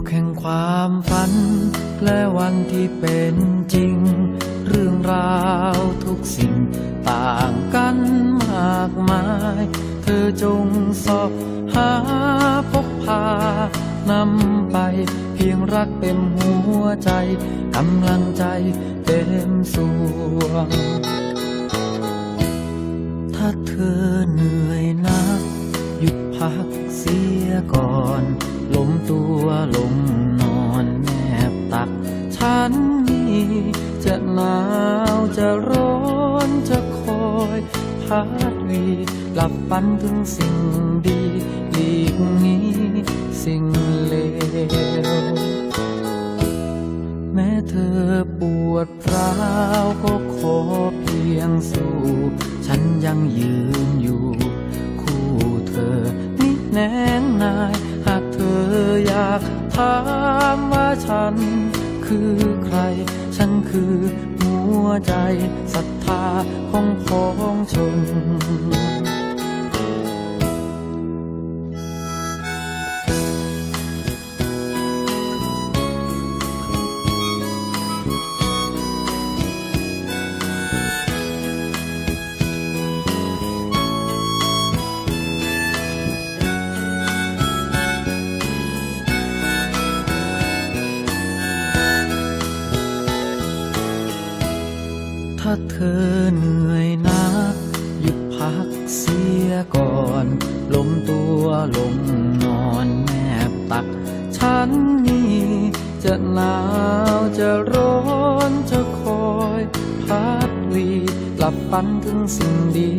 กแห่งความฝัน และวันที่เป็นจริง เรื่องราวทุกสิ่งต่างกันมากมาย เธอจงสอบหาพบพานำไป เพียงรักเต็มหัวใจกำลังใจเต็มสวง ถ้าเธอเหนื่อยนัก หยุดพักเสียก่อน ตัวลงนอนแนบตัก ฉันนี่จะหนาวจะร้อนจะคอยพัดวีหลับฝันถึงสิ่งดีหลีกนี้สิ่งเลวแม้เธอปวดร้าวก็ขอเพียงสู้ ฉันยังยืนอยู่ คู่เธอนี่แน่นายหายากถามว่าฉัน คือใคร ฉันคือหัวใจศรัทธาของพ้องชน ถ้าเธอเหนื่อยนักหยุดพักเสียก่อนล้มตัวลงนอนแนบตัก ฉันนี่จะหนาวจะร้อนจะคอย พัดวีหลับฝันถึงสิ่งดี